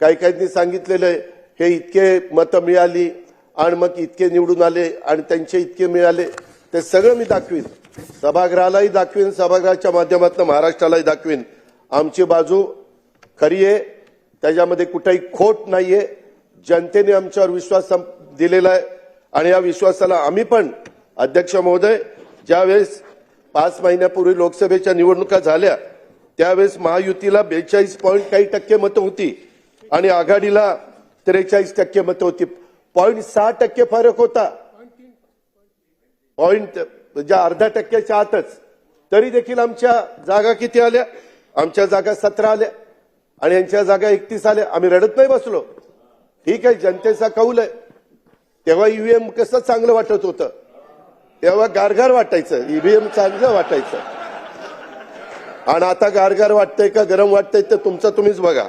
काही काहींनी सांगितलेलं आहे हे इतके मतं मिळाली आणि मग इतके निवडून आले आणि त्यांचे इतके मिळाले ते सगळं मी दाखवीन. सभागृहालाही दाखवीन सभागृहाच्या माध्यमातून महाराष्ट्रालाही दाखवीन. आमची बाजू खरी आहे त्याच्यामध्ये कुठेही खोट नाहीये. जनतेने आमच्यावर विश्वास दिलेला आहे. आणि या विश्वासाला आम्ही पण अध्यक्ष महोदय ज्यावेळेस पाच महिन्यापूर्वी लोकसभेच्या निवडणुका झाल्या त्यावेळेस महायुतीला बेचाळीस पॉईंट काही टक्के मतं होती. आणि आघाडीला त्रेचाळीस टक्के मतं होती. पॉईंट सहा टक्के फरक होता. पॉईंट म्हणजे अर्धा टक्क्याच्या आतच. तरी देखील आमच्या जागा किती आल्या? आमच्या जागा सतरा आल्या. आणि यांच्या जागा एकतीस आल्या. आम्ही रडत नाही बसलो. ठीक आहे जनतेचा कौल आहे. तेव्हा ईव्हीएम कसं चांगलं वाटत होतं? तेव्हा गारगार वाटायचं. ईव्हीएम चांगलं वाटायचं. आणि आता गारगार वाटतंय का गरम वाटतंय ते तुमचं तुम्हीच बघा.